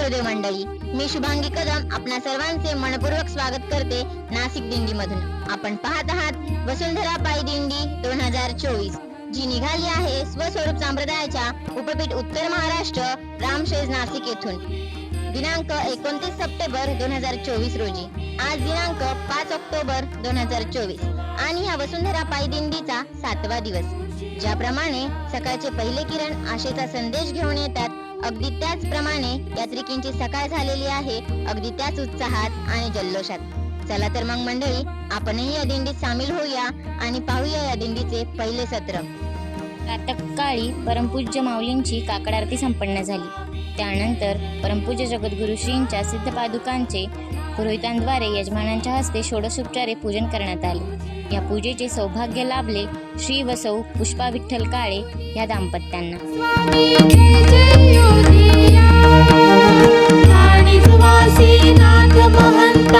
गुरुदेव मंडळी. मी शुभांगी कदम आपणा सर्वांचे मनपूर्वक स्वागत करते नाशिक दिंडी मधून आपण पाहत आहात वसुंधरा पायी दिंडी दोन हजार चोवीस. जी निघाली आहे स्वस्वरूप संप्रदायाच्या उपपीठ उत्तर महाराष्ट्र रामशेज नाशिक येथून. दिनांक एकोणतीस सप्टेंबर दोन हजार चोवीस रोजी. आज दिनांक पाच ऑक्टोबर दोन हजार चोवीस. आणि हा वसुंधरा पायी दिंडीचा सातवा दिवस. ज्याप्रमाणे सकाळचे पहिले किरण आशेचा संदेश घेऊन येतात अगदी त्याचप्रमाणे यात्रिकींची सकाळ झालेली आहे अगदी त्याच उत्साहात आणि जल्लोषात. चला तर मग मंडळी आपणही या दिंडीत सामील होऊया आणि पाहूया या दिंडीचे पहिले सत्र. प्रातःकाळी परमपूज्य माऊलींची काकड आरती संपन्न झाली. त्यानंतर परमपूज्य जगद्गुरु श्रींच्या सिद्ध पादुकांचे पुरोहितांद्वारे यजमानांच्या हस्ते षोडशोपचारे पूजन करण्यात आले. या पूजेचे सौभाग्य लाभले श्री व सौ पुष्पा विठ्ठल काळे या दाम्पत्यांना. भवन्त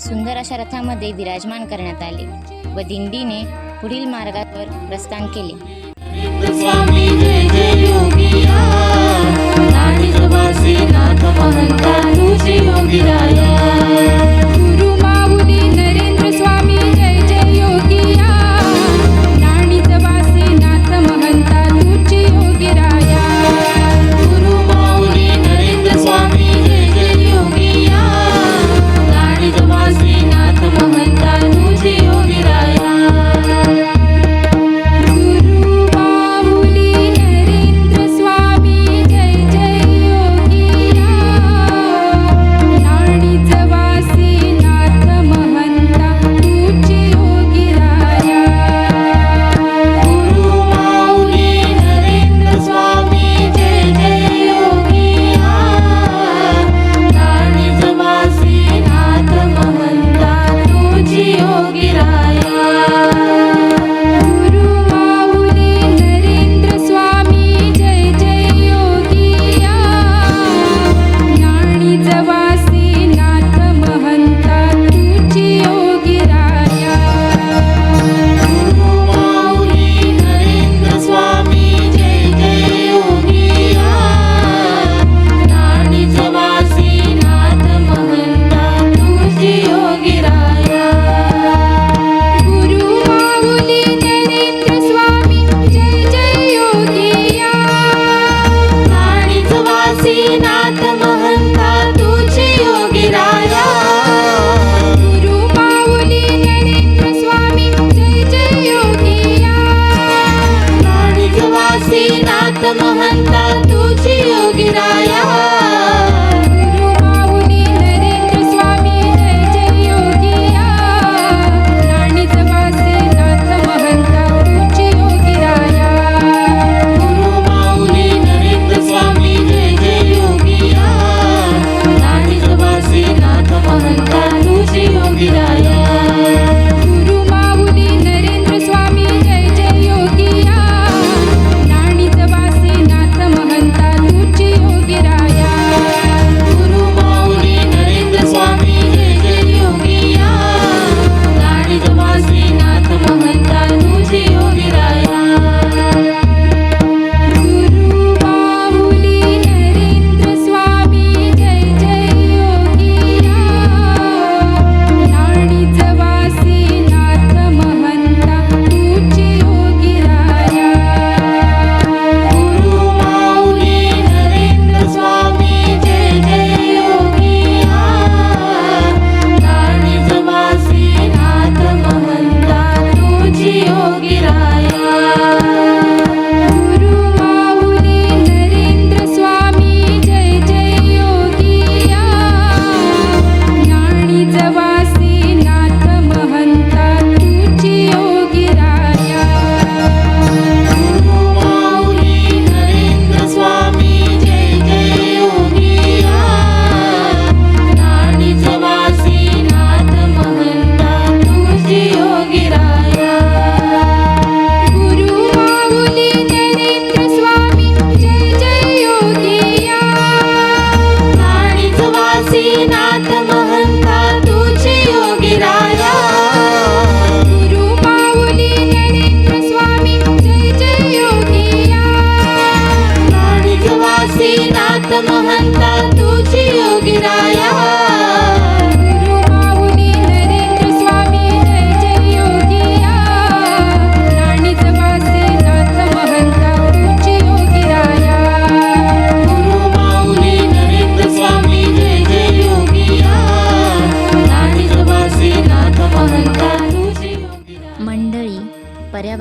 सुंदर अशा रथामध्ये विराजमान करण्यात आले व दिंडीने पुढील मार्गावर प्रस्थान केले. I'm a paz.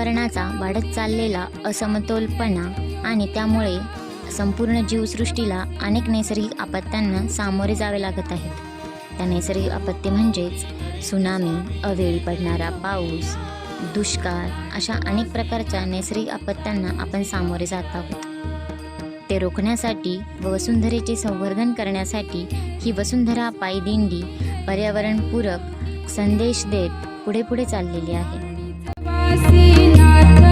पर्यावरणाचा वाढत चाललेला असमतोलपणा आणि त्यामुळे संपूर्ण जीवसृष्टीला अनेक नैसर्गिक आपत्त्यांना सामोरे जावे लागत आहेत. त्या नैसर्गिक आपत्ती म्हणजेच सुनामी अवेळी पडणारा पाऊस दुष्काळ अशा अनेक प्रकारच्या नैसर्गिक आपत्त्यांना आपण सामोरे जात आहोत. ते रोखण्यासाठी व वसुंधरेचे संवर्धन करण्यासाठी ही वसुंधरा पायदिंडी पर्यावरणपूरक संदेश देत पुढे पुढे चाललेली आहे. Bye.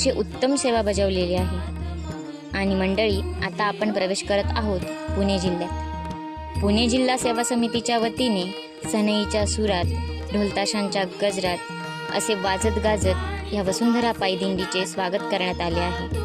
अतिशय उत्तम सेवा बजावलेली आहे. आणि मंडळी आता आपण प्रवेश करत आहोत पुणे जिल्ह्यात. पुणे जिल्हा सेवा समितीच्या वतीने सनईच्या सुरात ढोलताशांच्या गजरात असे वाजत गाजत या वसुंधरा पायदिंडीचे स्वागत करण्यात आले आहे.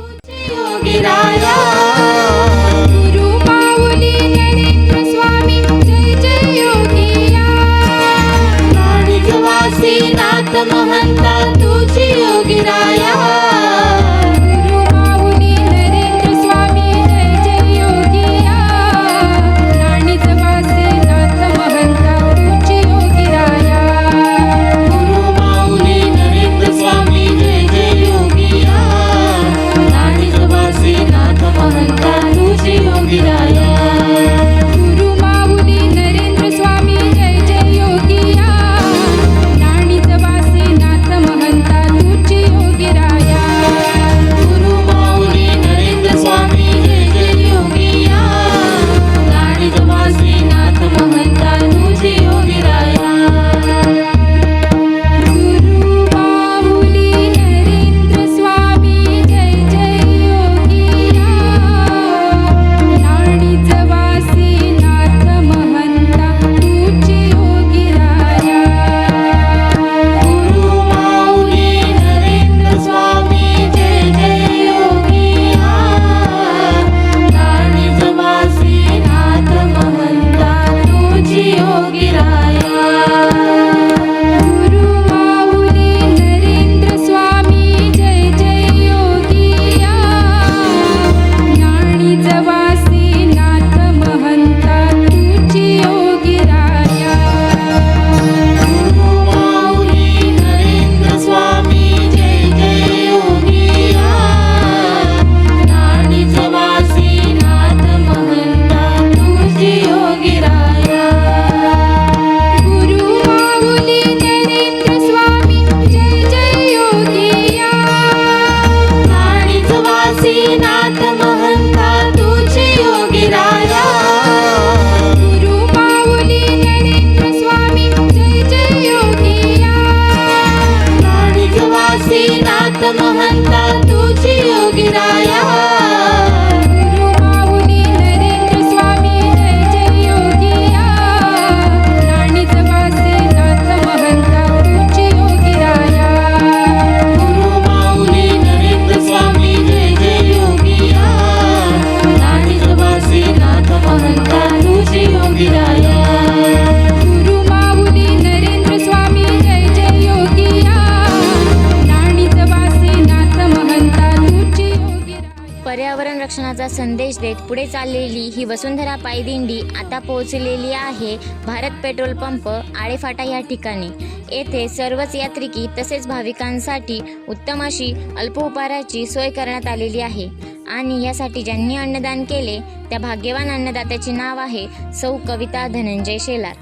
पर्यावरण रक्षणाचा संदेश देत पुढे चाललेली ही वसुंधरा पायदिंडी आता पोहोचलेली आहे भारत पेट्रोल पंप आळेफाटा या ठिकाणी. येथे सर्वच यात्रिकी तसेच भाविकांसाठी उत्तम अशी अल्पोपहाराची सोय करण्यात आलेली आहे. आणि यासाठी ज्यांनी अन्नदान केले त्या भाग्यवान अन्नदात्याचे नाव आहे सौ कविता धनंजय शेलार.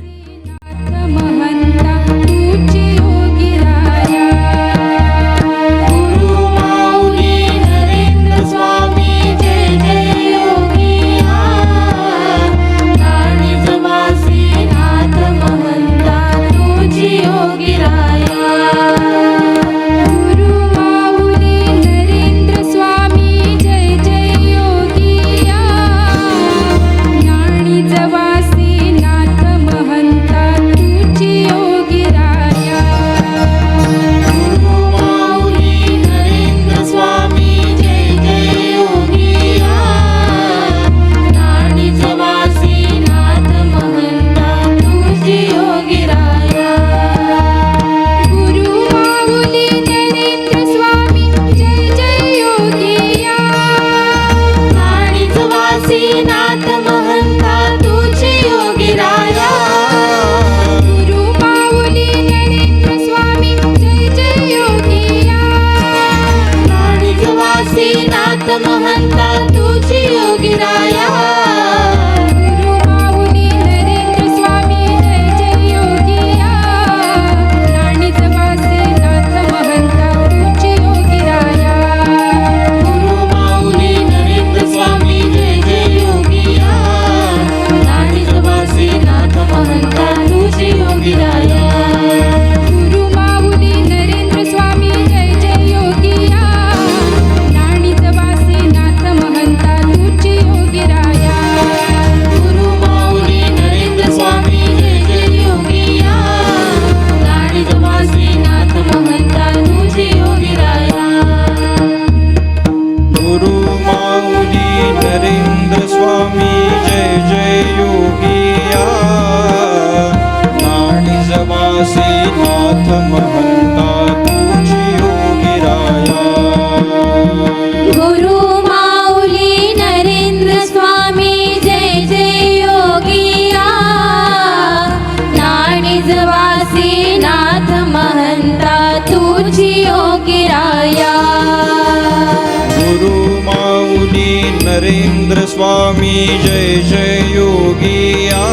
नरेंद्र स्वामी जय जय योगिया।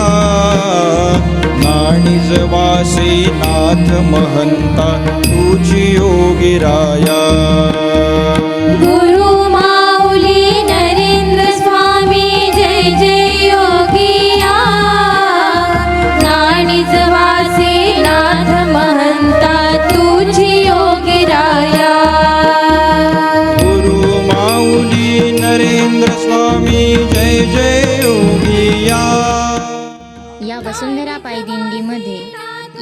नाणीज जवासी नाथ महंता तुझी योगिराया। या वसुंधरा पायी दिंडीमध्ये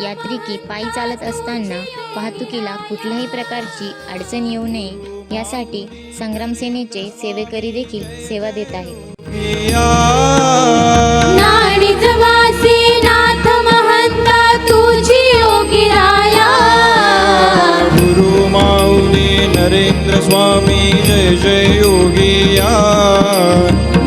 यात्रिकी पायी चालत असताना वाहतुकीला कुठल्याही प्रकारची अडचण येऊ नये यासाठी संग्राम सेनेचे सेवेकरी देखील सेवा देत आहेत. नरेंद्र स्वामी जय जय योगिया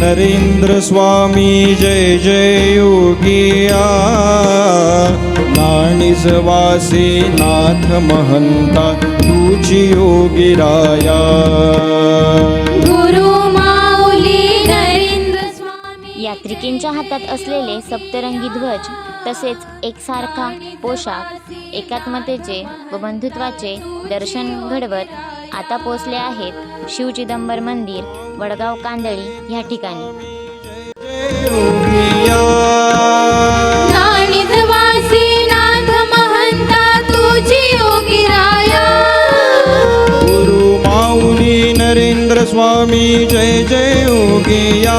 नरेंद्र स्वामी जय जय योगिया। नाणीज वासी नाथ महंता तुझी योगिराया गुरु माऊली नरेंद्र स्वामी यात्रिकींच्या हातात असलेले सप्तरंगी ध्वज तसेच एकसारखा पोशाख एकात्मतेचे व बंधुत्वाचे दर्शन घडवत आता पोचले आहेत शिव चिदंबर मंदिर वडगाव कांदळी या ठिकाणी. गुरु माऊली नरेंद्र स्वामी जय जय योगिया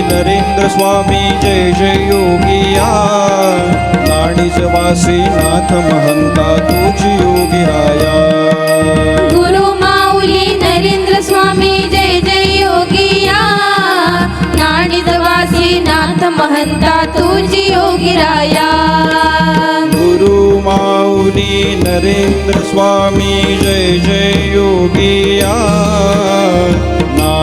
नरेंद्र स्वामी जय जय योगिया नाणीज वासी नाथ महंता तुझी योगिराया गुरु माऊली नरेंद्र स्वामी जय जय योगिया नाणीज वासी नाथ महंता तुझी योगिराया गुरु माऊली नरेंद्र स्वामी जय जय योगिया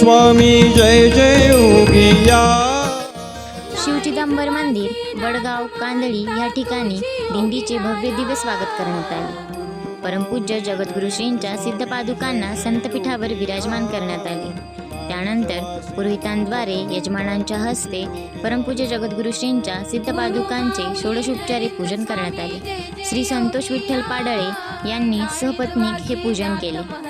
स्वामी जय जय योगिया. शिवचिदंबर मंदिर वडगाव कांदळी या ठिकाणी दिंडीचे भव्य दिव्य स्वागत करण्यात आले. परमपूज्य जगद्गुरु श्रींच्या सिद्ध पादुकांना संतपीठावर विराजमान करण्यात आले. त्यानंतर पुरोहितांद्वारे यजमानांच्या हस्ते परमपूज्य जगद्गुरु श्रींच्या सिद्ध पादुकांचे षोडशोपचारे पूजन करण्यात आले. श्री संतोष विठ्ठल पाडळे यांनी सहपत्नीक हे पूजन केले.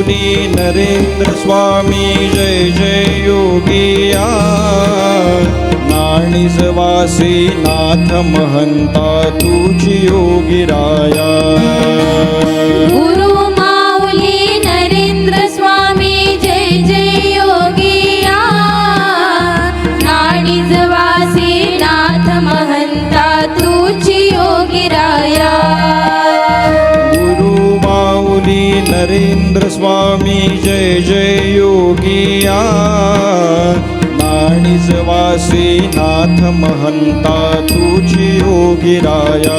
माऊली नरेंद्र स्वामी जय जय योगिया नाणिजवासी नाथ महंता तुझी योगिराया नरेंद्र स्वामी जय जय योगिया नाणीज वासी नाथ महंता तुझी योगिराया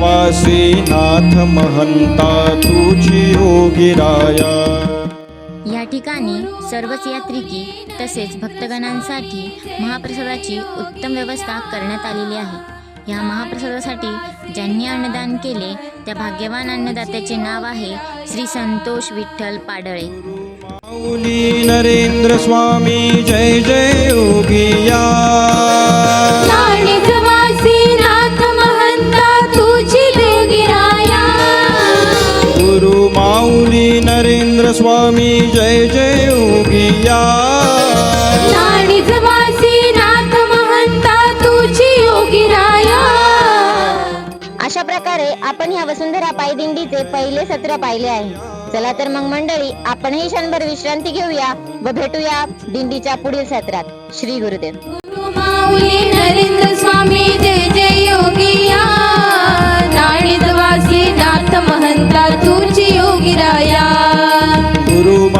वासी नाथ महंता तुझी योगिराया या ठिकाणी सर्वच यात्रिकी तसेच भक्तगणांसाठी महाप्रसादाची उत्तम व्यवस्था करण्यात आलेली आहे. या महाप्रसादासाठी ज्यांनी अन्नदान केले त्या भाग्यवान अन्नदात्याचे नाव आहे श्री संतोष विठ्ठल पाडळे. माऊली नरेंद्र स्वामी जय जय योगिया स्वामी जय जय योगिया नाणिजवासी नाथ महंता तुझी योगिराया अशा प्रकारे आपण ह्या वसुंधरा पायदिंडीचे पहिले सत्र पाहिले आहे. चला तर मग मंडळी आपणही क्षणभर विश्रांती घेऊया व भेटूया दिंडीच्या पुढील सत्रात. श्री गुरुदेव. गुरु माऊली नरेंद्र स्वामी जय जय योगिया नाथ महंता तुझी योगिराया